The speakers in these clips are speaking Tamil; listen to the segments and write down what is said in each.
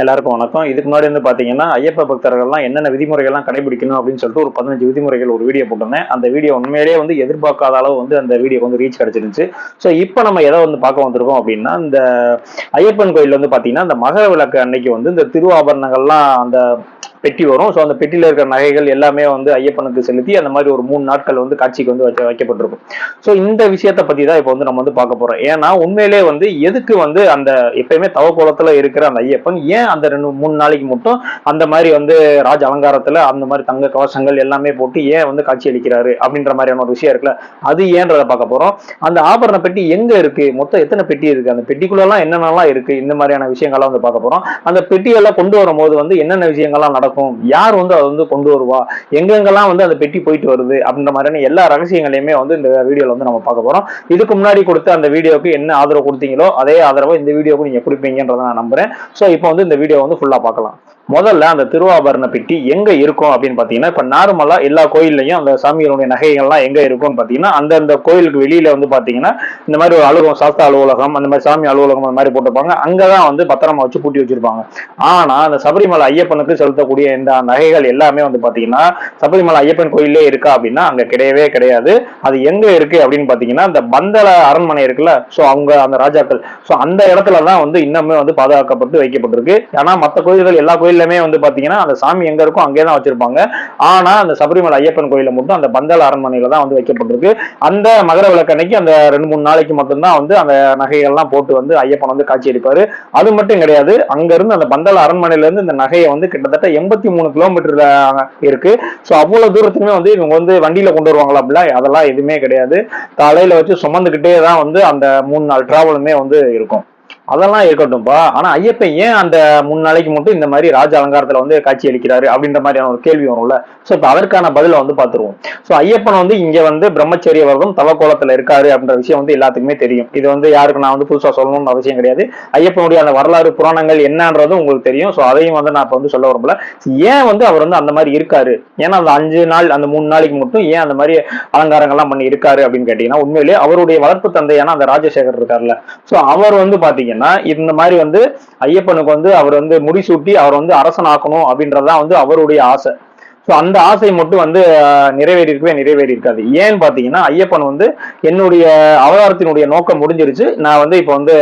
எல்லாருக்கும் வணக்கம். இதுக்கு முன்னாடி வந்து பாத்தீங்கன்னா ஐயப்ப பக்தர்கள்லாம் என்னென்ன விதிமுறைகள்லாம் கடைபிடிக்கணும் அப்படின்னு சொல்லிட்டு ஒரு பதினஞ்சு விதிமுறைகள் ஒரு வீடியோ போட்டிருந்தேன். அந்த வீடியோ உண்மையிலேயே வந்து எதிர்பார்க்காத அளவு வந்து அந்த வீடியோ வந்து ரீச் கிடைச்சிருந்துச்சு. ஸோ இப்போ நம்ம எதை வந்து பார்க்க வந்திருக்கோம் அப்படின்னா இந்த ஐயப்பன் கோயில் வந்து பாத்தீங்கன்னா இந்த மகர விளக்கு அன்னைக்கு வந்து இந்த திருவாபரணங்கள்லாம் அந்த பெட்டி வரும். ஸோ அந்த பெட்டியில் இருக்கிற நகைகள் எல்லாமே வந்து ஐயப்பனுக்கு செலுத்தி அந்த மாதிரி ஒரு மூணு நாட்கள் வந்து காட்சிக்கு வந்து வச்ச வைக்கப்பட்டிருக்கும். ஸோ இந்த விஷயத்தை பற்றி தான் இப்போ வந்து நம்ம வந்து பார்க்க போகிறோம் ஏன்னா உண்மையிலே வந்து எதுக்கு வந்து அந்த எப்பயுமே தவக்கோலத்துல இருக்கிற அந்த ஐயப்பன் ஏன் அந்த ரெண்டு மூணு நாளைக்கு மட்டும் அந்த மாதிரி வந்து ராஜ அலங்காரத்தில் அந்த மாதிரி தங்க கவசங்கள் எல்லாமே போட்டு ஏன் வந்து காட்சி அளிக்கிறாரு அப்படின்ற மாதிரியான ஒரு விஷயம் இருக்குல்ல? அது ஏன்றதை பார்க்க போகிறோம் அந்த ஆபரண பெட்டி எங்கே இருக்கு? மொத்தம் எத்தனை பெட்டி இருக்கு? அந்த பெட்டிக்குள்ளெல்லாம் என்னென்னலாம் இருக்கு? இந்த மாதிரியான விஷயங்கள்லாம் வந்து பார்க்க போகிறோம் அந்த பெட்டியெல்லாம் கொண்டு வரும்போது வந்து என்னென்ன விஷயங்கள்லாம் நடக்கும்? யார் வந்து அதை வந்து கொண்டு வருவா? எங்கெங்கெல்லாம் வந்து அந்த பெட்டி போயிட்டு வருது? அப்படின்ற மாதிரியான எல்லா ரகசியங்களையுமே வந்து இந்த வீடியோவில் வந்து நம்ம பார்க்க போகிறோம் இதுக்கு முன்னாடி கொடுத்த அந்த வீடியோக்கு என்ன ஆதரவு கொடுத்தீங்களோ அதே ஆதரவை இந்த வீடியோக்கு நீங்கள் கொடுப்பீங்கன்றதை நான் நம்புறேன். ஸோ இப்போ வந்து இந்த வீடியோ வந்து ஃபுல்லாக பார்க்கலாம். முதல்ல அந்த திருவாபரண பெட்டி எங்க இருக்கும் அப்படின்னு பாத்தீங்கன்னா இப்ப நார்மலா எல்லா கோயில்லையும் அந்த சாமிகளுடைய நகைகள்லாம் எங்க இருக்கும்னு பாத்தீங்கன்னா அந்தந்த கோயிலுக்கு வெளியில வந்து பாத்தீங்கன்னா இந்த மாதிரி ஒரு அலுவலகம் சாஸ்தா அலுவலகம் அந்த மாதிரி சாமி அலுவலகம் அந்த மாதிரி போட்டிருப்பாங்க. அங்கதான் வந்து பத்திரமா வச்சு பூட்டி வச்சிருப்பாங்க. ஆனா அந்த சபரிமலை ஐயப்பனுக்கு செலுத்தக்கூடிய இந்த நகைகள் எல்லாமே வந்து பாத்தீங்கன்னா சபரிமலை ஐயப்பன் கோயிலே இருக்கா அப்படின்னா அங்க கிடையவே கிடையாது. அது எங்க இருக்கு அப்படின்னு பாத்தீங்கன்னா இந்த பந்தல அரண்மனை இருக்குல்ல சோ அவங்க அந்த ராஜாக்கள். சோ அந்த இடத்துல தான் வந்து இன்னுமே வந்து பாதுகாக்கப்பட்டு வைக்கப்பட்டிருக்கு. ஏன்னா மத்த கோயில்கள் எல்லா கோயிலுமே வந்து பாத்தீங்கன்னா அந்த சாமி எங்க இருக்கோ அங்கே தான் வச்சிருப்பாங்க. ஆனா அந்த சபரிமலை ஐயப்பன் கோயில மட்டும் அந்த பந்தல அரண்மனையில தான் வந்து வைக்கப்பட்டிருக்கு. அந்த மகர விளக்கணைக்கு அந்த ரெண்டு மூணு நாளைக்கு மட்டும்தான் வந்து அந்த நகைகள்லாம் போட்டு வந்து ஐயப்பன் வந்து காட்சி அளிப்பாரு அது மட்டும் கிடையாது அங்க இருந்து அந்த பந்தல அரண்மனையில இருந்து இந்த நகையை வந்து கிட்டத்தட்ட எண்பத்தி மூணு கிலோமீட்டர்ல இருக்கு. ஸோ அவ்வளவு தூரத்துக்குமே வந்து இவங்க வந்து வண்டியில கொண்டு வருவாங்களா அப்படிலாம் அதெல்லாம் எதுவுமே கிடையாது. தலையில வச்சு சுமந்துக்கிட்டே தான் வந்து அந்த மூணு நாள் டிராவலுமே வந்து இருக்கும். அதெல்லாம் இருக்கட்டும்ப்பா ஆனா ஐயப்பன் ஏன் அந்த மூணு நாளைக்கு மட்டும் இந்த மாதிரி ராஜ அலங்காரத்துல வந்து காட்சி அளிக்கிறாரு அப்படின்ற மாதிரியான ஒரு கேள்வி வரும்ல? சோ இப்ப அதற்கான பதில வந்து பாத்துருவோம் சோ ஐயப்பன் வந்து இங்க வந்து பிரம்மச்சரிய வர்க்கம் தவக்கோலத்துல இருக்காரு அப்படின்ற விஷயம் வந்து எல்லாத்துக்குமே தெரியும். இது வந்து யாருக்கு நான் வந்து புதுசா சொல்லணும்னு அவசியம் கிடையாது. ஐயப்பனுடைய அந்த வரலாறு புராணங்கள் என்னன்றதும் உங்களுக்கு தெரியும். சோ அதையும் வந்து நான் இப்ப வந்து சொல்ல விரும்பல. ஏன் வந்து அவர் வந்து அந்த மாதிரி இருக்காரு? ஏன்னா அந்த அஞ்சு நாள் அந்த மூணு நாளைக்கு மட்டும் ஏன் அந்த மாதிரி அலங்காரங்கள்லாம் பண்ணி இருக்காரு அப்படின்னு கேட்டீங்கன்னா உண்மையிலேயே அவருடைய வளர்ப்பு தந்தையான அந்த ராஜசேகர் இருக்காருல்ல சோ அவர் வந்து பாத்தீங்கன்னா இந்த மாதிரி வந்து ஐயப்பனுக்கு வந்து அவர் வந்து முடிசூட்டி அவர் வந்து அரசன் ஆக்கணும் அப்படின்றதுதான் வந்து அவருடைய ஆசை. ஸோ அந்த ஆசை மட்டும் வந்து நிறைவேறி இருக்கவே நிறைவேறி இருக்காது ஏன்னு பார்த்தீங்கன்னா ஐயப்பன் வந்து என்னுடைய அவதாரத்தினுடைய நோக்கம் முடிஞ்சிருச்சு. நான் வந்து இப்போ வந்து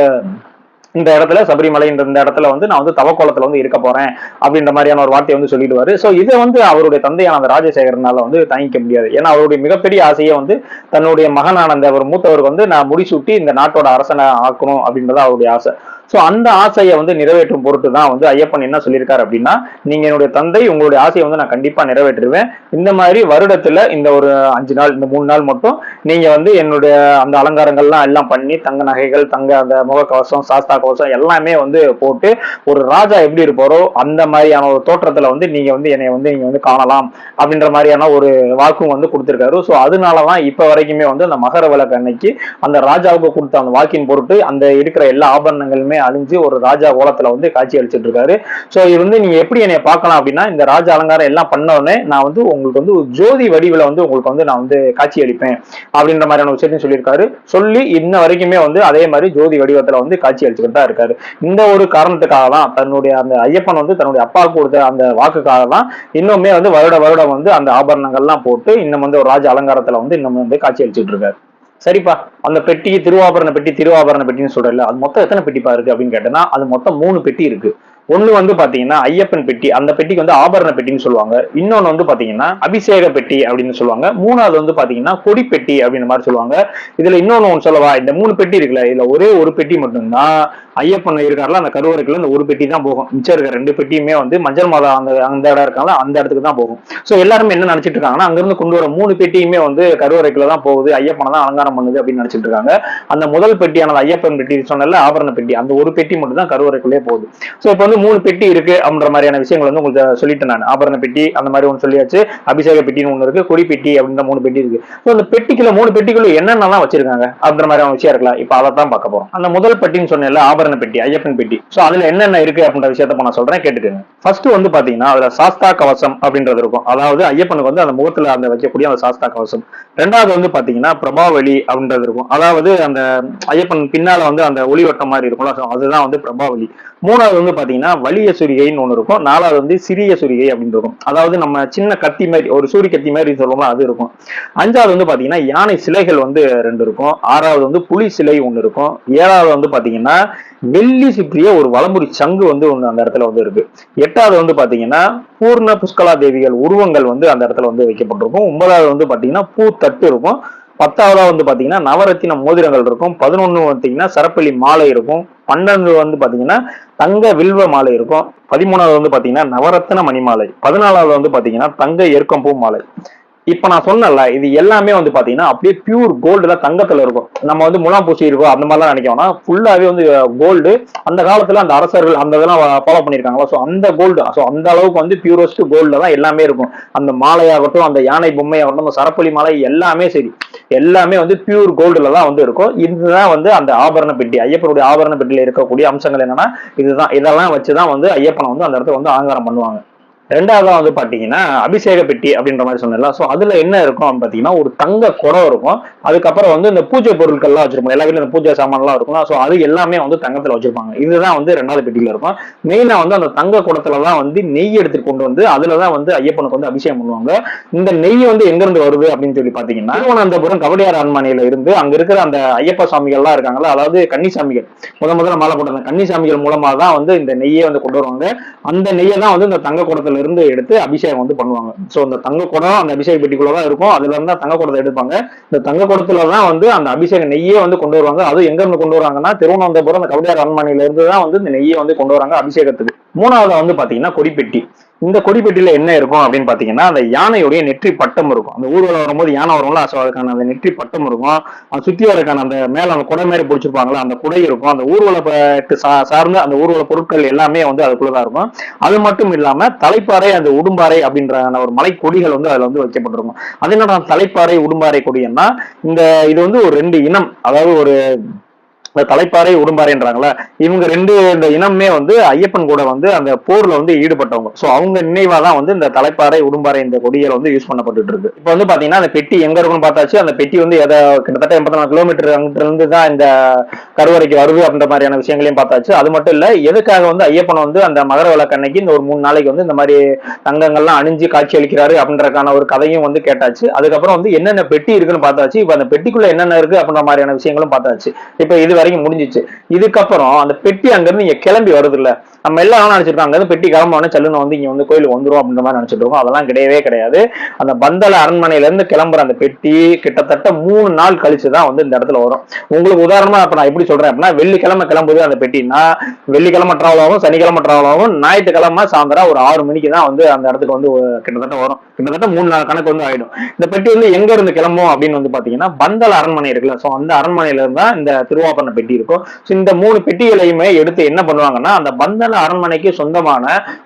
இந்த இடத்துல சபரிமலைன்ற இந்த இடத்துல வந்து நான் வந்து தவக்கோலத்துல வந்து இருக்க போறேன் அப்படின்ற மாதிரியான ஒரு வார்த்தையை வந்து சொல்லிடுவாரு. சோ இதை வந்து அவருடைய தந்தையான அந்த ராஜசேகரனால வந்து தாங்கிக்க முடியாது. ஏன்னா அவருடைய மிகப்பெரிய ஆசையை வந்து தன்னுடைய மகனான அந்த ஒரு மூத்தவருக்கு வந்து நான் முடிசூட்டி இந்த நாட்டோட அரசனை ஆக்கணும் அப்படின்றத அவருடைய ஆசை. சோ அந்த ஆசையை வந்து நிறைவேற்றும் பொருட்டு தான் வந்து ஐயப்பன் என்ன சொல்லியிருக்காரு அப்படின்னா நீங்க என்னுடைய தந்தை உங்களுடைய ஆசையை வந்து நான் கண்டிப்பா நிறைவேற்றுவேன். இந்த மாதிரி வருடத்துல இந்த ஒரு அஞ்சு நாள் இந்த மூணு நாள் மட்டும் நீங்க வந்து என்னுடைய அந்த அலங்காரங்கள்லாம் எல்லாம் பண்ணி தங்க நகைகள் தங்க அந்த முகக்கவசம் சாஸ்தா கவசம் எல்லாமே வந்து போட்டு ஒரு ராஜா எப்படி இருப்பாரோ அந்த மாதிரியான ஒரு தோற்றத்துல வந்து நீங்க வந்து என்னை வந்து நீங்க வந்து காணலாம் அப்படின்ற மாதிரியான ஒரு வாக்கும் வந்து கொடுத்திருக்காரு. ஸோ அதனாலதான் இப்ப வரைக்குமே வந்து அந்த மகர விளக்கு அன்னைக்கு அந்த ராஜாவுக்கு கொடுத்த அந்த வாக்கின் பொருட்டு அந்த இருக்கிற எல்லா ஆபரணங்களுமே அழிஞ்சு ஒரு ராஜா கோலத்துல வந்து காட்சி அளிச்சிட்டு இருக்காரு ஸோ இது வந்து நீங்க எப்படி என்னை பார்க்கலாம் அப்படின்னா இந்த ராஜ அலங்காரம் எல்லாம் பண்ண உடனே நான் வந்து உங்களுக்கு வந்து ஜோதி வடிவில் வந்து உங்களுக்கு வந்து நான் வந்து காட்சி அளிப்பேன் அப்படின்ற மாதிரியான விஷயத்தையும் சொல்லியிருக்காரு. சொல்லி இன்ன வரைக்குமே வந்து அதே மாதிரி ஜோதி வடிவத்துல வந்து காட்சி அளிச்சுக்கிட்டு தான் இருக்காரு. இந்த ஒரு காரணத்துக்காக தான் தன்னுடைய அந்த ஐயப்பன் வந்து தன்னுடைய அப்பா கொடுத்த அந்த வாக்குக்காக தான் இன்னுமே வந்து வருட வருடம் வந்து அந்த ஆபரணங்கள்லாம் போட்டு இன்னும் வந்து ஒரு ராஜ அலங்காரத்துல வந்து இன்னும் வந்து காட்சி அளிச்சுட்டு இருக்காரு சரிப்பா அந்த பெட்டி திருவாபரண பெட்டி திருவாபரண பெட்டின்னு சொல்றல அது மொத்தம் எத்தனை பெட்டிப்பா இருக்கு அப்படின்னு கேட்டேன்னா அது மொத்தம் மூணு பெட்டி இருக்கு. ஒண்ணு வந்து பாத்தீங்கன்னா ஐயப்பன் பெட்டி அந்த பெட்டிக்கு வந்து ஆபரண பெட்டின்னு சொல்லுவாங்க. இன்னொன்னு வந்து பாத்தீங்கன்னா அபிஷேக பெட்டி அப்படின்னு சொல்லுவாங்க. மூணாவது வந்து பாத்தீங்கன்னா கொடி பெட்டி அப்படின்ற மாதிரி சொல்லுவாங்க. இதுல இன்னொன்னு ஒன்று சொல்லவா இந்த மூணு பெட்டி இருக்குல்ல இதுல ஒரே ஒரு பெட்டி மட்டும்தான் ஐயப்பன் இருக்காருல அந்த கருவறைக்குள்ள இந்த ஒரு பெட்டி தான் போகும். மிச்சம் இருக்க ரெண்டு பெட்டியுமே வந்து மஞ்சள் மாதா அந்த அந்த இடம் இருக்காங்களா அந்த இடத்துக்கு தான் போகும். சோ எல்லாருமே என்ன நினைச்சிட்டு இருக்காங்கன்னா அங்கிருந்து கொண்டு வர மூணு பெட்டியுமே வந்து கருவறைக்குள்ள தான் போகுது ஐயப்பனை தான் அலங்காரம் பண்ணுது அப்படின்னு நினைச்சிட்டு இருக்காங்க. அந்த முதல் பெட்டியானது ஐயப்பன் பெட்டி சொன்னல ஆபரண பெட்டி அந்த ஒரு பெட்டி மட்டும் தான் கருவறைக்குள்ளே போகுது. சோ இப்போ வந்து மூணு பெட்டி இருக்கு அப்படின்ற மாதிரியான விஷயங்கள் வந்து உங்களுக்கு சொல்லிட்டேன் நான். ஆபரண பெட்டி அந்த மாதிரி ஒன்று சொல்லியாச்சு. அபிஷேக பெட்டின்னு ஒன்று இருக்கு. கொடி பெட்டி அப்படின்ற மூணு பெட்டி இருக்கு. ஸோ அந்த பெட்டிக்குள்ள மூணு பெட்டிக்குள்ள என்னென்னலாம் வச்சிருக்காங்க அப்படின்ற மாதிரியான விஷயம் இருக்கலாம். இப்போ அதை தான் பார்க்க போறோம். அந்த முதல் பெட்டின்னு சொன்னேன்ல ஆபரண பெட்டி ஐயப்பன் பெட்டி. ஸோ அதுல என்னென்ன இருக்கு அப்படின்ற விஷயத்த நான் சொல்றேன் கேட்டுக்கோங்க. ஃபர்ஸ்ட் வந்து பாத்தீங்கன்னா அதுல சாஸ்தா கவசம் அப்படின்றது இருக்கும். அதாவது ஐயப்பனுக்கு வந்து அந்த முகத்துல அந்த வைக்கக்கூடிய அந்த சாஸ்தா கவசம். ரெண்டாவது வந்து பாத்தீங்கன்னா பிரபாவலி அப்படின்றது இருக்கும். அதாவது அந்த ஐயப்பன் பின்னால வந்து அந்த ஒளிவட்டம் மாதிரி இருக்கும்ல. அதுதான் வந்து பிரபாவலி. மூணாவது வந்து பாத்தீங்கன்னா வலிய சுரிகைன்னு ஒன்று இருக்கும். நாலாவது வந்து சிறிய சுரிகை அப்படின்னு இருக்கும் அதாவது நம்ம சின்ன கத்தி மாதிரி ஒரு சூரி கத்தி மாதிரி சொல்லுவோம்ல அது இருக்கும். அஞ்சாவது வந்து பாத்தீங்கன்னா யானை சிலைகள் வந்து ரெண்டு இருக்கும். ஆறாவது வந்து புலி சிலை ஒன்று இருக்கும். ஏழாவது வந்து பாத்தீங்கன்னா வெள்ளி சுற்றிய ஒரு வலம்புரி சங்கு வந்து ஒன்று அந்த இடத்துல வந்து இருக்கு. எட்டாவது வந்து பாத்தீங்கன்னா பூர்ண புஷ்கலா தேவிகள் உருவங்கள் வந்து அந்த இடத்துல வந்து வைக்கப்பட்டிருக்கும். ஒன்பதாவது வந்து பாத்தீங்கன்னா பூ தட்டு இருக்கும். பத்தாவதா வந்து பாத்தீங்கன்னா நவரத்தின மோதிரங்கள் இருக்கும். பதினொன்னு பார்த்தீங்கன்னா சரப்பள்ளி மாலை இருக்கும். பன்னெண்டு வந்து பாத்தீங்கன்னா தங்க வில்வ மாலை இருக்கும். பதிமூணாவது வந்து பாத்தீங்கன்னா நவரத்தின மணிமாலை. பதினாலாவது வந்து பாத்தீங்கன்னா தங்க ஏற்கம்பூ மாலை. இப்ப நான் சொன்னல இது எல்லாமே வந்து பாத்தீங்கன்னா அப்படியே பியூர் கோல்டுல தங்கத்துல இருக்கும். நம்ம வந்து முலாம் பூசி இருக்கும் அந்த மாதிரிலாம் நினைக்கோம்னா ஃபுல்லாவே வந்து கோல்டு அந்த காலத்துல அந்த அரசர்கள் அந்த இதெல்லாம் ஃபாலோ பண்ணிருக்காங்களா? ஸோ அந்த கோல்டு ஸோ அந்த அளவுக்கு வந்து பியூரஸ்ட் கோல்டுல தான் எல்லாமே இருக்கும். அந்த மாலையாகட்டும் அந்த யானை பொம்மையாகட்டும் அந்த சரப்பொலி மாலை எல்லாமே சரி. எல்லாமே வந்து பியூர் கோல்டுல தான் வந்து இருக்கும். இதுதான் வந்து அந்த ஆபரண பெட்டி. ஐயப்பனுடைய ஆபரண பெட்டியில இருக்கக்கூடிய அம்சங்கள் என்னன்னா இதுதான். இதெல்லாம் வச்சுதான் வந்து ஐயப்பனை வந்து அந்த இடத்துல வந்து ஆங்காரம் பண்ணுவாங்க. ரெண்டாவதா வந்து பார்த்தீங்கன்னா அபிஷேக பெட்டி அப்படின்ற மாதிரி சொன்னல ஸோ அதில் என்ன இருக்கும் அப்படின்னு பார்த்தீங்கன்னா ஒரு தங்க குடம் இருக்கும். அதுக்கப்புறம் வந்து இந்த பூஜை பொருட்கள்லாம் வச்சிருப்போம். எல்லா வீட்டில் இந்த பூஜை சாமான்லாம் இருக்கும் ஸோ அது எல்லாமே வந்து தங்கத்தில் வச்சிருப்பாங்க. இதுதான் வந்து ரெண்டாவது பெட்டியில் இருக்கும். மெயினாக வந்து அந்த தங்க குடத்துல தான் வந்து நெய் எடுத்துட்டு கொண்டு வந்து அதில் தான் வந்து ஐயப்பனுக்கு வந்து அபிஷேகம் பண்ணுவாங்க. இந்த நெய் வந்து எங்கேருந்து வருது அப்படின்னு சொல்லி பார்த்தீங்கன்னா திருவனந்தபுரம் கவடியார் அரண்மனையில் இருந்து அங்கே இருக்கிற அந்த ஐயப்ப சாமிகள்லாம் இருக்காங்கல்ல அதாவது கன்னிசாமிகள். முத முதல்ல மாலை போட்ட அந்த கன்னிசாமிகள் மூலமாக தான் வந்து இந்த நெய்யை வந்து கொண்டு வருவாங்க. அந்த நெய்யை தான் வந்து இந்த தங்க குடத்துல இருந்து எடுத்து அபிஷேகம் வந்து பண்ணுவாங்க. சோ அந்த தங்க குடம் அந்த அபிஷேக பெட்டிக்குள்ள தான் இருக்கும். அதுல இருந்தா தங்க குடத்தை எடுப்பாங்க. இந்த தங்க குடத்துல தான் வந்து அந்த அபிஷேக நெய்யே வந்து கொண்டு வருவாங்க. அது எங்க இருந்து கொண்டு வராங்கன்னா திருவனந்தபுரம் அந்த கவிதையார் அரண்மனையில இருந்து தான் வந்து இந்த நெய்யை வந்து கொண்டு வராங்க அபிஷேகத்துக்கு. மூணாவது வந்து பாத்தீங்கன்னா கொடிப்பெட்டி. இந்த கொடிப்பெட்டியில என்ன இருக்கும் அப்படின்னு பாத்தீங்கன்னா அந்த யானையுடைய நெற்றி பட்டம் இருக்கும். அந்த ஊர்வலம் வரும்போது யானை வரும்ல ஸோ அதுக்கான அந்த நெற்றி பட்டம் இருக்கும். அது சுத்தி வரக்கான அந்த மேல அந்த குடை மாதிரி பிடிச்சிருப்பாங்களா அந்த குடை இருக்கும். அந்த ஊர்வலத்துக்கு சா- சார்ந்த அந்த ஊர்வல பொருட்கள் எல்லாமே வந்து அதுக்குள்ளதான் இருக்கும். அது மட்டும் இல்லாம தலைப்பாறை அந்த உடும்பாறை அப்படின்ற அந்த ஒரு மலை கொடிகள் வந்து அதுல வந்து வைக்கப்பட்டிருக்கும். அது என்னன்னா தலைப்பாறை உடும்பாறை கொடின்னா இந்த இது வந்து ஒரு ரெண்டு இனம் அதாவது ஒரு இந்த தலைப்பாறை உடும்பாறைன்றாங்களா இவங்க ரெண்டு இந்த இனமே வந்து ஐயப்பன் கூட வந்து அந்த போர்ல வந்து ஈடுபட்டவங்க. சோ அவங்க நினைவா தான் வந்து இந்த தலைப்பாறை உடும்பாறை இந்த கொடியில் வந்து யூஸ் பண்ணப்பட்டு இருக்கு. இப்போ வந்து பாத்தீங்கன்னா அந்த பெட்டி எங்க இருக்குன்னு பார்த்தாச்சு. அந்த பெட்டி வந்து எதை கிட்டத்தட்ட எண்பத்தி நாலு கிலோமீட்டர் அங்கிட்ட இருந்து தான் இந்த கருவறைக்கு வருது அப்படின்ற மாதிரியான விஷயங்களையும் பார்த்தாச்சு. அது மட்டும் இல்ல எதுக்காக வந்து ஐயப்பன் வந்து அந்த மகர விளக்கு அன்னைக்கு இந்த ஒரு மூணு நாளைக்கு வந்து இந்த மாதிரி தங்கங்கள்லாம் அணிஞ்சு காட்சி அளிக்கிறாரு அப்படின்றக்கான ஒரு கதையும் வந்து கேட்டாச்சு. அதுக்கப்புறம் வந்து என்னென்ன பெட்டி இருக்குன்னு பார்த்தாச்சு. இப்போ அந்த பெட்டிக்குள்ள என்னென்ன இருக்கு அப்படின்ற மாதிரியான விஷயங்களும் பார்த்தாச்சு. இப்போ இது வரைக்கும் முடிஞ்சிச்சு. இதுக்கப்புறம் அந்த பெட்டி அங்கிருந்து இங்க கிளம்பி வருது இல்ல நம்ம எல்லாம் நினைச்சிருக்கோம்? அங்கிருந்து பெட்டி கிளம்பினோடனே சல்லுன்னு வந்து இங்க வந்து கோயிலுக்கு வந்துடும் அப்படின்ற மாதிரி நினைச்சிட்டு இருக்கோம். அதெல்லாம் கிடையவே கிடையாது. அந்த பந்தல அரண்மனையில இருந்து கிளம்புற அந்த பெட்டி கிட்டத்தட்ட மூணு நாள் கழிச்சு தான் வந்து இந்த இடத்துல வரும். உங்களுக்கு உதாரணமா இப்ப நான் எப்படி சொல்றேன் அப்படின்னா வெள்ளிக்கிழமை கிளம்புது அந்த பெட்டின்னா வெள்ளிக்கிழமை டிராவல் ஆகும் சனிக்கிழமை டிராவல் ஆகும் ஞாயிற்றுக்கிழமை சாயந்தரம் ஒரு ஆறு மணிக்கு தான் வந்து அந்த இடத்துக்கு வந்து கிட்டத்தட்ட வரும். கிட்டத்தட்ட மூணு நாள் கணக்கு வந்து ஆயிடும். இந்த பெட்டி வந்து எங்க இருந்து கிளம்பும் அப்படின்னு வந்து பாத்தீங்கன்னா பந்தல அரண்மனை இருக்குல்ல. சோ அந்த அரண்மனையில இருந்தா இந்த திருவாபரண பெட்டி இருக்கும் இந்த மூணு பெட்டிகளையுமே எடுத்து என்ன பண்ணுவாங்கன்னா அந்த பந்தன அரண்மனைக்கு சொந்தமான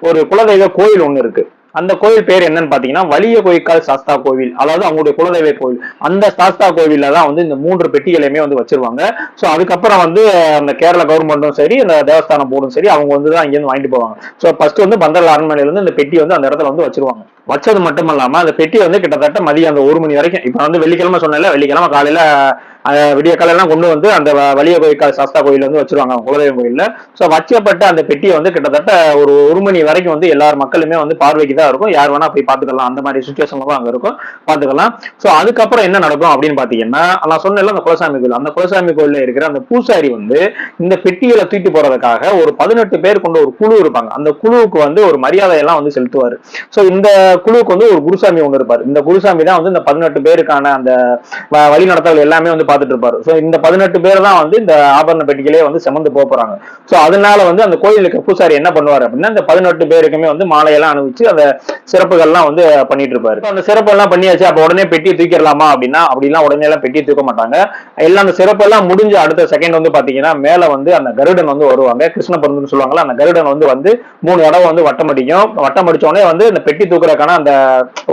ஒரு குலதெய்வ கோயில் ஒன்று இருக்கு. அந்த கோயில் பேர் என்னன்னு பாத்தீங்கன்னா வலிய கோயிக்கால் சாஸ்தா கோவில். அதாவது அவங்களுடைய குலதெய்வ கோவில். அந்த சாஸ்தா கோவில்ல தான் வந்து இந்த மூன்று பெட்டிகளையுமே வந்து வச்சிருவாங்க. சோ அதுக்கப்புறம் வந்து அந்த கேரள கவர்மெண்ட்டும் சரி இந்த தேவஸ்தானம் போர்டும் சரி அவங்க வந்து தான் இருந்து வாங்கிட்டு போவாங்க. சோ ஃபர்ஸ்ட் வந்து பந்தல் அரண்மனையில இருந்து இந்த பெட்டி வந்து அந்த இடத்துல வந்து வச்சிருவாங்க. வச்சது மட்டும் இல்லாம அந்த பெட்டி வந்து கிட்டத்தட்ட மதியம் அந்த ஒரு மணி வரைக்கும் இப்ப வந்து வெள்ளிக்கிழமை சொன்னேன்ல வெள்ளிக்கிழமை காலையில விடிய காலையெல்லாம் கொண்டு வந்து அந்த வலிய கோயில் சாஸ்தா கோயில் வந்து வச்சிருவாங்க குலதெய்வம் கோயில்ல சோ வச்சப்பட்ட அந்த பெட்டியை வந்து கிட்டத்தட்ட ஒரு ஒரு மணி வரைக்கும் வந்து எல்லார் மக்களுமே வந்து பார்வைக்கு தான் இருக்கும். யார் வேணா போய் பாத்துக்கலாம் அந்த மாதிரி சுச்சுவேஷன்ல தான் அங்க இருக்கும். பாத்துக்கலாம் சோ அதுக்கப்புறம் என்ன நடக்கும் அப்படின்னு பாத்தீங்கன்னா நான் சொன்னேன்ல அந்த குலசாமி கோயில். அந்த குலசாமி கோயில்ல இருக்கிற அந்த பூசாரி வந்து இந்த பெட்டிகளை தூக்கிட்டு போறதுக்காக ஒரு பதினெட்டு பேர் கொண்ட ஒரு குழு இருப்பாங்க. அந்த குழுவுக்கு வந்து ஒரு மரியாதை எல்லாம் வந்து செலுத்துவாரு. சோ இந்த குழுவுக்கு வந்து ஒரு குருசாமி ஒன்று இருப்பாரு. இந்த குருசாமி தான் வந்து இந்த பதினெட்டு பேருக்கான அந்த வ- வழி நடத்தல் எல்லாமே வந்து பாத்துட்டு இருப்பாரு. சோ இந்த பதினெட்டு பேர் தான் வந்து இந்த ஆபரண பெட்டிகளே வந்து செமந்து போறாங்க. சோ அதனால வந்து அந்த கோயிலுக்கு பூசாரி என்ன பண்ணுவாரு அப்படின்னா இந்த பதினெட்டு பேருக்குமே வந்து மாலையெல்லாம் அணிவிச்சு அந்த சிறப்புகள்லாம் வந்து பண்ணிட்டு இருப்பாரு. அந்த சிறப்பெல்லாம் பண்ணியாச்சு. அப்ப உடனே பெட்டியை தூக்கிடலாமா அப்படின்னா அப்படிலாம் உடனே எல்லாம் பெட்டியை தூக்க மாட்டாங்க. எல்லாம் அந்த சிறப்பு எல்லாம் முடிஞ்ச அடுத்த செகண்ட் வந்து பாத்தீங்கன்னா மேல வந்து அந்த கருடன் வந்து வருவாங்க. கிருஷ்ண பருந்துன்னு சொல்லுவாங்கல்ல அந்த கருடன் வந்து வந்து மூணு தடவை வந்து வட்டம் அடிக்கும். வட்டம் அடிச்ச உடனே வந்து இந்த பெட்டி தூக்குறதுக்கான அந்த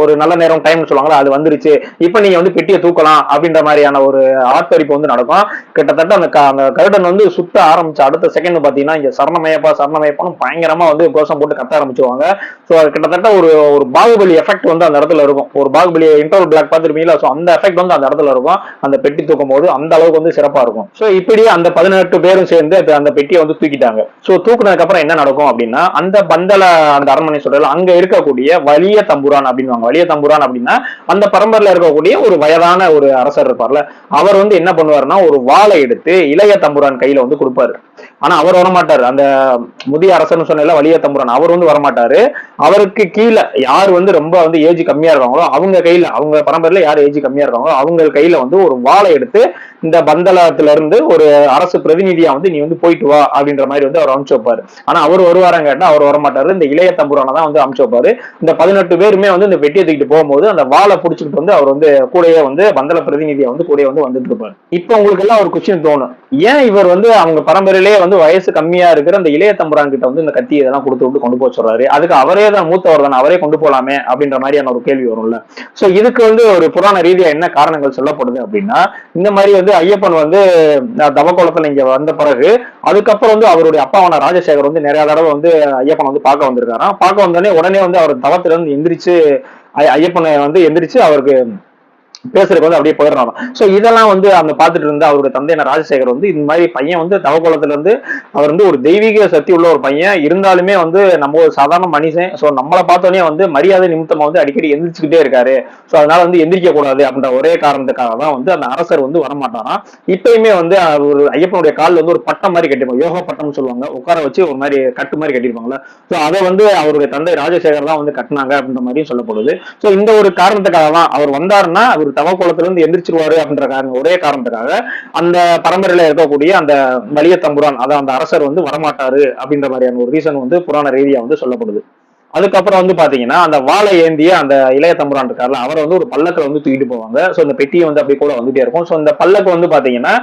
ஒரு நல்ல நேரம் டைம் சொல்லுவாங்களா அது வந்துருச்சு. இப்ப நீங்க வந்து பெட்டியை தூக்கலாம் அப்படின்ற மாதிரியான ஒரு ஆட்பறிப்பு வந்து நடக்கும். கிட்டத்தட்ட அந்த அந்த கருடன் வந்து சுத்த ஆரம்பிச்ச அடுத்த செகண்ட் பாத்தீங்கன்னா இங்க சரணமயப்பா சரணமயப்பான்னு பயங்கரமா வந்து கோஷம் போட்டு கத்த ஆரம்பிச்சுவாங்க சோ கிட்டத்தட்ட ஒரு ஒரு பாகுபலி எஃபெக்ட் வந்து அந்த இடத்துல இருக்கும். ஒரு பாகுபலி இன்டர்வல் பிளாக் பார்த்துருப்பீங்களா ஸோ அந்த எஃபெக்ட் வந்து அந்த இடத்துல இருக்கும். அந்த பெட்டி தூக்கும் போது அந்த அளவுக்கு வந்து சிறப்பாக இருக்கும். ஸோ இப்படி அந்த பதினெட்டு பேரும் சேர்ந்து அந்த பெட்டியை வந்து தூக்கிட்டாங்க. ஸோ தூக்குனதுக்கு அப்புறம் என்ன நடக்கும் அப்படின்னா அந்த பந்தல அந்த அரண்மனை சொல்றதுல அங்க இருக்கக்கூடிய வலிய தம்புரான் அப்படின்வாங்க வலிய தம்புரான் அப்படின்னா அந்த பரம்பரையில இருக்கக்கூடிய ஒரு வயதான ஒரு அரசர் இருப்பார்ல அவர் வந்து என்ன பண்ணுவாருன்னா ஒரு வாளை எடுத்து இளைய தம்புரான் கையில வந்து கொடுப்பாரு. ஆனா அவர் வரமாட்டாரு. அந்த முதிய அரசர்னு சொன்ன வலிய தம்புரான் அவர் வந்து வரமாட்டாரு. அவருக்கு கீழே யார் வந்து ரொம்ப வந்து ஏஜ் கம்மியா இருக்காங்களோ அவங்க கையில அவங்க பரம்பரையில யார் ஏஜ் கம்மியா இருக்காங்களோ அவங்க கையில வந்து ஒரு வாழை எடுத்து இந்த பந்தளத்துல இருந்து ஒரு அரசு பிரதிநிதியா வந்து நீ வந்து போயிட்டு வா அப்படின்ற மாதிரி வந்து அவர் அனுப்பிச்சு வைப்பாரு. ஆனா அவர் வருவாரான்னு கேட்டா அவர் வரமாட்டாரு. இந்த இளைய தம்புரானை தான் வந்து அனுப்பிச்சு வைப்பாரு. இந்த பதினெட்டு பேருமே வந்து இந்த வெட்டியை தூக்கிட்டு போகும்போது அந்த வாழை பிடிச்சிட்டு வந்து அவர் வந்து கூடயே வந்து பந்தல பிரதிநிதியை வந்து கூடயே வந்து வந்துட்டு இருப்பாரு. இப்போ உங்களுக்கு எல்லாம் ஒரு கொஸ்டின் தோணும். ஏன் இவர் வந்து அவங்க பரம்பரையிலேயே வந்து வயசு கம்மியா இருக்கிற அந்த இளைய தம்புரான் கிட்ட வந்து இந்த கத்தி இதெல்லாம் கொடுத்து விட்டு கொண்டு போச்சுறாரு அதுக்கு அவரே தான் மூத்தவர் தானே அவரே கொண்டு போலாமே அப்படின்ற மாதிரியான ஒரு கேள்வி வரும்ல. சோ இதுக்கு வந்து ஒரு புராண ரீதியா என்ன காரணங்கள் சொல்லப்படுது அப்படின்னா இந்த மாதிரி வந்து ஐயப்பன் வந்து தவக்கோலத்துல இங்க வந்த பிறகு அதுக்கப்புறம் வந்து அவருடைய அப்பாவான ராஜசேகர் வந்து நிறைய தடவை வந்து ஐயப்பன் வந்து பார்க்க வந்திருக்காராம். பார்க்க வந்தோடனே உடனே வந்து அவர் தவத்துல இருந்து எந்திரிச்சு ஐயப்பனை வந்து எந்திரிச்சு அவருக்கு பேசுறதுக்கு வந்து அப்படியே போயிடுறாங்க. சோ இதெல்லாம் வந்து அந்த பார்த்துட்டு இருந்த அவருடைய தந்தையான ராஜசேகர் வந்து இந்த மாதிரி பையன் வந்து தவக்கோலத்துல இருந்து அவர் வந்து ஒரு தெய்வீக சக்தி உள்ள ஒரு பையன். இருந்தாலுமே வந்து நம்ம ஒரு சாதாரண மனுஷன். சோ நம்மளை பார்த்தோன்னே வந்து மரியாதை நிமித்தமா வந்து அடிக்கடி எந்திரிச்சுக்கிட்டே இருக்காரு. சோ அதனால வந்து எந்திரிக்க கூடாது அப்படின்ற ஒரே காரணத்துக்காக தான் வந்து அந்த அரசர் வந்து வரமாட்டாராம். இப்பயுமே வந்து அவர் ஒரு ஐயப்பனுடைய காலில் வந்து ஒரு பட்டம் மாதிரி கட்டிருப்பாங்க. யோகா பட்டம்னு சொல்லுவாங்க. உட்கார வச்சு ஒரு மாதிரி கட்டு மாதிரி கட்டிருப்பாங்களா சோ அதை வந்து அவருடைய தந்தை ராஜசேகர் தான் வந்து கட்டினாங்க அப்படின்ற மாதிரியும் சொல்லப்படுது. சோ இந்த ஒரு காரணத்துக்காக தான் அவர் வந்தாருன்னா அவர் தவக்கோலத்துல இருந்து எந்திரிச்சிருவாரு அப்படின்ற காரணம் ஒரே காரணத்துக்காக அந்த பரம்பரையில இருக்கக்கூடிய அந்த வலிய தம்புரான் அதான் அந்த அரசர் வந்து வரமாட்டாரு அப்படின்ற மாதிரியான ஒரு ரீசன் வந்து புராண ரீதியா வந்து சொல்லப்படுது. அதுக்கப்புறம் வந்து பாத்தீங்கன்னா அந்த வாழை ஏந்திய அந்த இளைய தம்புரான் இருக்கார்ல அவரை வந்து ஒரு பல்லக்கில் வந்து தூக்கிட்டு போவாங்க. ஸோ இந்த பெட்டியை வந்து அப்படி கூட வந்துட்டே இருக்கும். ஸோ இந்த பல்லக்கு வந்து பாத்தீங்கன்னா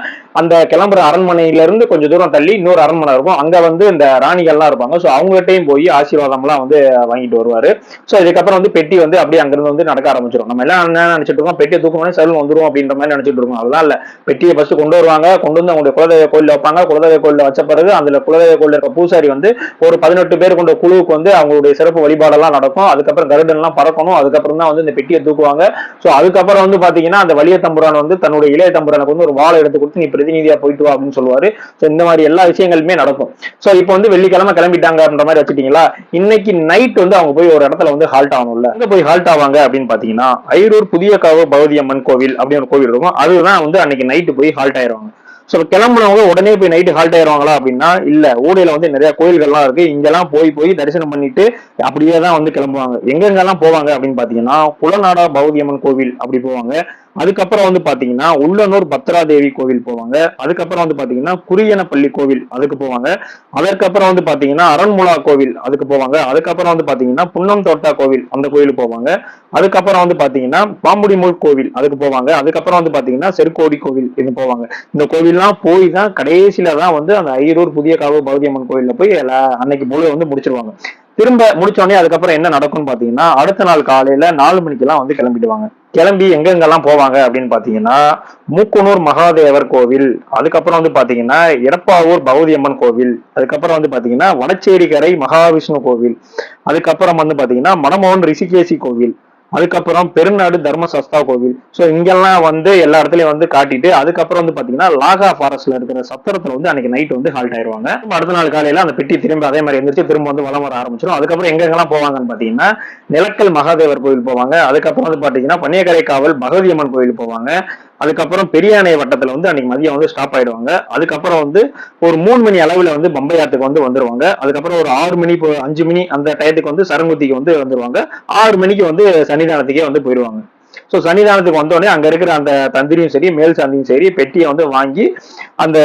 அந்த கிளம்புற அரண்மனையில இருந்து கொஞ்சம் தூரம் தள்ளி இன்னொரு அரண்மனை இருக்கும். அங்க வந்து இந்த ராணிகள்லாம் இருப்பாங்க. ஸோ அவங்ககிட்டையும் போய் ஆசீர்வாதம்லாம் வந்து வாங்கிட்டு வருவாரு. ஸோ இதுக்கப்புறம் வந்து பெட்டி வந்து அப்படியே அங்கிருந்து வந்து நடக்க ஆரம்பிச்சிடும் நம்ம எல்லாம் என்ன நினைச்சிட்டு இருக்கோம்? பெட்டியை தூக்கணும் சருள் வந்துரும் அப்படின்ற மாதிரி நினைச்சிட்டு இருக்கோம். அதெல்லாம் இல்ல. பெட்டியை ஃபர்ஸ்ட் கொண்டு வருவாங்க. கொண்டு வந்து அவங்களுடைய குலதெய்வ கோயிலில் வைப்பாங்க. குலதெய்வ கோயில்ல வச்ச பிறகு அதுல குலதெய்வ கோயிலில் இருக்க பூசாரி வந்து ஒரு பதினெட்டு பேர் கொண்ட குழுவுக்கு வந்து அவங்களுடைய சிறப்பு வழிபாடெல்லாம் நடக்கும். அதுக்கப்புறம் கருடன் எல்லாம் பறக்கணும். அதுக்கப்புறம் தான் வந்து இந்த பெட்டியை தூக்குவாங்க. ஸோ அதுக்கப்புறம் வந்து பாத்தீங்கன்னா அந்த வலிய தம்புரான் வந்து தன்னுடைய இளைய தம்புரானுக்கு வந்து ஒரு வாழை எடுத்து கொடுத்து நீ பிரதிநிதியா போயிட்டு வா அப்படின்னு சொல்லுவாரு. ஸோ இந்த மாதிரி எல்லா விஷயங்களுமே நடக்கும். ஸோ இப்போ வந்து வெள்ளிக்கிழமை கிளம்பிட்டாங்கன்ற மாதிரி வச்சுட்டீங்களா? இன்னைக்கு நைட் வந்து அவங்க போய் ஒரு இடத்துல வந்து ஹால்ட் ஆகணும்ல. எங்க போய் ஹால்ட் ஆவாங்க அப்படின்னு பாத்தீங்கன்னா ஐரூர் புதிய காவு பகவதி அம்மன் கோவில் அப்படின்னு ஒரு கோவில் இருக்கும். அதுதான் வந்து அன்னைக்கு நைட்டு போய் ஹால்ட் ஆயிருவாங்க. ஸோ கிளம்புனவங்க உடனே போய் நைட்டு ஹால்ட் ஆயிடுவாங்களா அப்படின்னா இல்ல. ஊடையில் வந்து நிறைய கோயில்கள்லாம் இருக்கு. இங்கெல்லாம் போய் போய் தரிசனம் பண்ணிட்டு அப்படியே தான் வந்து கிளம்புவாங்க. எங்கெங்கெல்லாம் போவாங்க அப்படின்னு பாத்தீங்கன்னா குலநாடா பௌதியம்மன் கோவில் அப்படி போவாங்க. அதுக்கப்புறம் வந்து பாத்தீங்கன்னா உள்ளனூர் பத்ராதேவி கோவில் போவாங்க. அதுக்கப்புறம் வந்து பாத்தீங்கன்னா குரியனப்பள்ளி கோவில் அதுக்கு போவாங்க. அதற்கப்புறம் வந்து பாத்தீங்கன்னா அரண்முலா கோவில் அதுக்கு போவாங்க. அதுக்கப்புறம் வந்து பாத்தீங்கன்னா புன்னம் தோட்டா கோவில் அந்த கோயிலுக்கு போவாங்க. அதுக்கப்புறம் வந்து பாத்தீங்கன்னா பாம்புடிமூல் கோவில் அதுக்கு போவாங்க. அதுக்கப்புறம் வந்து பாத்தீங்கன்னா செருக்கோடி கோவில் இது போவாங்க. இந்த கோவில்லாம் போய் தான் கடைசியில தான் வந்து அந்த ஐரூர் புதிய காவு பௌதியம்மன் கோயில்ல போய் எல்லா அன்னைக்கு முழு வந்து முடிச்சிருவாங்க. திரும்ப முடிச்சோடனே அதுக்கப்புறம் என்ன நடக்கும்னு பாத்தீங்கன்னா அடுத்த நாள் காலையில நாலு மணிக்கெல்லாம் வந்து கிளம்பிடுவாங்க. கிளம்பி எங்கெங்கெல்லாம் போவாங்க அப்படின்னு பாத்தீங்கன்னா மூக்குனூர் மகாதேவர் கோவில் அதுக்கப்புறம் வந்து பாத்தீங்கன்னா எடப்பாவூர் பௌதியம்மன் கோவில் அதுக்கப்புறம் வந்து பாத்தீங்கன்னா வடச்சேரிக்கரை மகாவிஷ்ணு கோவில் அதுக்கப்புறம் வந்து பாத்தீங்கன்னா மனமோகன் ரிஷிகேசி கோவில் அதுக்கப்புறம் பெருநாடு தர்மசஸ்தா கோவில். ஸோ இங்கெல்லாம் வந்து எல்லா இடத்துலயும் வந்து காட்டிட்டு அதுக்கப்புறம் வந்து பாத்தீங்கன்னா லாகா ஃபாரஸ்ட்ல இருக்கிற சத்திரத்துல வந்து அன்னைக்கு நைட் வந்து ஹால்ட் ஆயிருவாங்க. அடுத்த நாள் காலையில அந்த பெட்டி திரும்ப அதே மாதிரி எந்திரிச்சு திரும்ப வந்து வளம் வர ஆரம்பிச்சிடும் அதுக்கப்புறம் எங்கெங்கெல்லாம் போவாங்கன்னு பாத்தீங்கன்னா நிலக்கல் மகாதேவர் கோவில் போவாங்க. அதுக்கப்புறம் வந்து பாத்தீங்கன்னா பன்னியக்கரை காவல் பகவதியம்மன் கோவில் போவாங்க. அதுக்கப்புறம் பெரியானை வட்டத்துல வந்து அன்னைக்கு மதியம் வந்து ஸ்டாப் ஆயிடுவாங்க. அதுக்கப்புறம் வந்து ஒரு மூணு மணி அளவுல வந்து பம்பையாத்துக்கு வந்து வந்துருவாங்க. அதுக்கப்புறம் ஒரு ஆறு மணி அஞ்சு மணி அந்த டயத்துக்கு வந்து சரங்குத்திக்கு வந்து வந்துருவாங்க. ஆறு மணிக்கு வந்து சன்னிதானத்துக்கே வந்து போயிடுவாங்க. ஸோ சன்னிதானத்துக்கு வந்தோடனே அங்க இருக்கிற அந்த தந்திரியும் சரி மேல் சாந்தியும் சரி பெட்டியை வந்து வாங்கி அந்த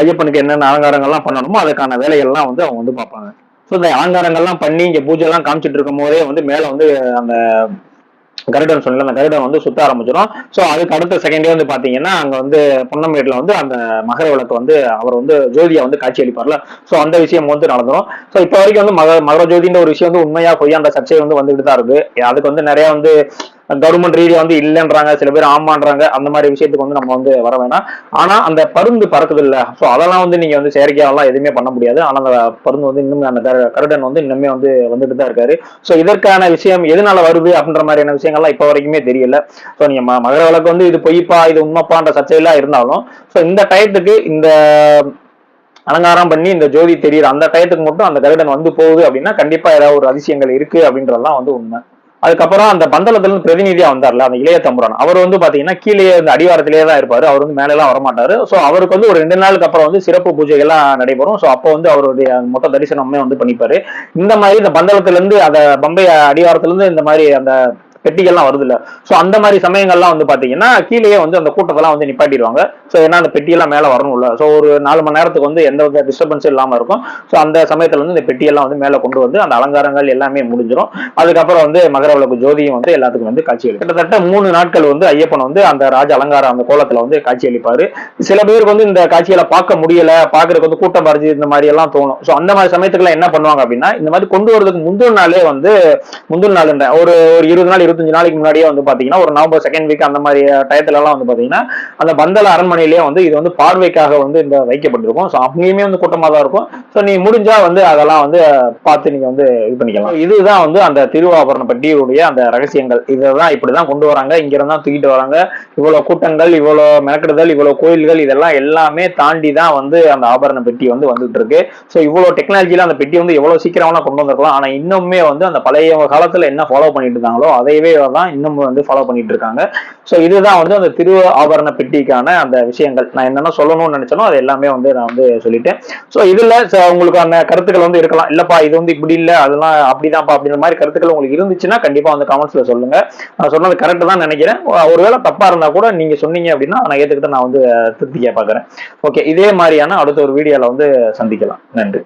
ஐயப்பனுக்கு என்னென்ன அலங்காரங்கள்லாம் பண்ணணுமோ அதுக்கான வேலைகள்லாம் வந்து அவங்க வந்து பார்ப்பாங்க. ஸோ இந்த அலங்காரங்கள்லாம் பண்ணி இங்கே பூஜை எல்லாம் காமிச்சிட்டு இருக்கும் போதே வந்து மேலே வந்து அந்த கருடன் சொன்னல அந்த கருடன் வந்து சுத்த ஆரம்பிச்சிடும் ஸோ அதுக்கு அடுத்த செகண்டே வந்து பாத்தீங்கன்னா அங்க வந்து பொன்னமேட்டில் வந்து அந்த மகர விளக்கு வந்து அவர் வந்து ஜோதியா வந்து காட்சி அளிப்பார்ல. ஸோ அந்த விஷயம் வந்து நடந்துடும் ஸோ இப்போ வரைக்கும் வந்து மக மகர ஜோதின்ற ஒரு விஷயம் வந்து உண்மையா பொய்யா அந்த சர்ச்சை வந்து வந்துகிட்டு தான் இருக்கு. அதுக்கு வந்து நிறைய வந்து கவர்மெண்ட் ரீதியா வந்து இல்லைன்றாங்க சில பேர் ஆமான்றாங்க அந்த மாதிரி விஷயத்துக்கு வந்து நம்ம வந்து வர வேணாம். ஆனா அந்த பருந்து பறக்குது இல்ல சோ அதெல்லாம் வந்து நீங்க வந்து செயற்கையாலாம் எதுவுமே பண்ண முடியாது. ஆனா அந்த பருந்து வந்து இன்னும் அந்த கருடன் வந்து இன்னுமே வந்து வந்துட்டு தான் இருக்காரு. சோ இதற்கான விஷயம் எதனால வருது அப்படின்ற மாதிரியான விஷயங்கள்லாம் இப்ப வரைக்குமே தெரியல. சோ நீங்க மகர விளக்கு வந்து இது பொய்ப்பா இது உண்மைப்பான்ற சர்ச்சையெல்லாம் இருந்தாலும் சோ இந்த டயத்துக்கு இந்த அலங்காரம் பண்ணி இந்த ஜோதி தெரியுற அந்த டயத்துக்கு மட்டும் அந்த கருடன் வந்து போகுது அப்படின்னா கண்டிப்பா ஏதாவது ஒரு அதிசயங்கள் இருக்கு அப்படின்றதெல்லாம் வந்து உண்மை. அதுக்கப்புறம் அந்த பந்தளத்துல இருந்து பிரதிநிதியா வந்தார்ல அந்த இளைய தம்புரான். அவர் வந்து பாத்தீங்கன்னா கீழே இந்த அடிவாரத்திலேயே தான் இருப்பாரு. அவர் வந்து மேல எல்லாம் வரமாட்டாரு. சோ அவருக்கு வந்து ஒரு ரெண்டு நாளுக்கு அப்புறம் வந்து சிறப்பு பூஜைகள்லாம் நடைபெறும். சோ அப்போ வந்து அவருடைய மொத்த தரிசனமே வந்து பண்ணிப்பாரு. இந்த மாதிரி இந்த பந்தளத்துல இருந்து அந்த பம்பை அடிவாரத்துல இருந்து இந்த மாதிரி அந்த பெட்டிகள்லாம் வருது இல்ல சோ அந்த மாதிரி சமயங்கள்லாம் வந்து பாத்தீங்கன்னா கீழேயே வந்து அந்த கூட்டத்தெல்லாம் வந்து நிப்பாட்டிடுவாங்க. சோ ஏன்னா அந்த பெட்டியெல்லாம் மேல வரணும்ல. சோ ஒரு நாலு மணி நேரத்துக்கு வந்து எந்த வித டிஸ்டர்பன்ஸும் இல்லாம இருக்கும். சோ அந்த சமயத்துல வந்து இந்த பெட்டியெல்லாம் வந்து மேல கொண்டு வந்து அந்த அலங்காரங்கள் எல்லாமே முடிஞ்சிடும் அதுக்கப்புறம் வந்து மகர விளக்கு ஜோதியும் வந்து எல்லாத்துக்கும் வந்து காட்சி அளிக்கும். கிட்டத்தட்ட மூணு நாட்கள் வந்து ஐயப்பன் வந்து அந்த ராஜ அலங்காரம் அந்த கோலத்துல வந்து காட்சி அளிப்பாரு. சில பேருக்கு வந்து இந்த காட்சிகளை பார்க்க முடியல பாக்குறதுக்கு வந்து கூட்டம் பறிஞ்சு இந்த மாதிரி எல்லாம் தோணும். சோ அந்த மாதிரி சமயத்துக்குலாம் என்ன பண்ணுவாங்க அப்படின்னா இந்த மாதிரி கொண்டு வரதுக்கு முந்தின நாளே வந்து முந்தின நாள் ஒரு ஒரு இருபது நாள் இருபத்தஞ்சு நாளைக்கு முன்னாடியே வந்து பாத்தீங்கன்னா ஒரு நவம்பர் செகண்ட் வீக் அந்த மாதிரி டயத்துல எல்லாம் வந்து பாத்தீங்கன்னா அந்த பந்தல அரண்மனையிலேயே வந்து இது வந்து பார்வைக்காக வந்து இந்த வைக்கப்பட்டிருக்கும். ஸோ அங்கேயுமே வந்து கூட்டமா தான் இருக்கும். ஸோ நீ முடிஞ்சா வந்து அதெல்லாம் வந்து பார்த்து நீங்க வந்து இது பண்ணிக்கலாம். இதுதான் வந்து அந்த திருவாபரண பட்டியலுடைய அந்த ரகசியங்கள். இதெல்லாம் இப்படிதான் கொண்டு வராங்க. இங்க இருந்தா தூக்கிட்டு வராங்க. இவ்வளவு கூட்டங்கள் இவ்வளவு மெனக்கெடுதல் இவ்வளவு கோயில்கள் இதெல்லாம் எல்லாமே தாண்டி தான் வந்து அந்த ஆபரண பெட்டி வந்து வந்துட்டு இருக்கு ஸோ இவ்வளவு டெக்னாலஜியில அந்த பெட்டி வந்து எவ்வளவு சீக்கிரமா கொண்டு வந்திருக்கலாம். ஆனா இன்னுமே வந்து அந்த பழைய காலத்துல என்ன ஃபாலோ பண்ணிட்டு இருந்தாங்களோ அதை அதையவே தான் இன்னமும் வந்து ஃபாலோ பண்ணிட்டு இருக்காங்க ஸோ இதுதான் வந்து அந்த திரு ஆபரண பெட்டிக்கான அந்த விஷயங்கள். நான் என்னென்ன சொல்லணும்னு நினைச்சனோ அது எல்லாமே வந்து நான் வந்து சொல்லிட்டேன். ஸோ இதுல உங்களுக்கான கருத்துக்கள் வந்து இருக்கலாம். இல்லப்பா இது வந்து இப்படி இல்லை அதெல்லாம் அப்படிதான்ப்பா அப்படின்ற மாதிரி கருத்துக்கள் உங்களுக்கு இருந்துச்சுன்னா கண்டிப்பா வந்து கமெண்ட்ஸ்ல சொல்லுங்க. நான் சொன்னது கரெக்ட் தான் நினைக்கிறேன். ஒருவேளை தப்பா இருந்தா கூட நீங்க சொன்னீங்க அப்படின்னா நான் ஏத்துக்கிட்டு நான் வந்து திருப்தியா பாக்குறேன். ஓகே இதே மாதிரியான அடுத்த ஒரு வீடியோல வந்து சந்திக்கலாம். நன்றி.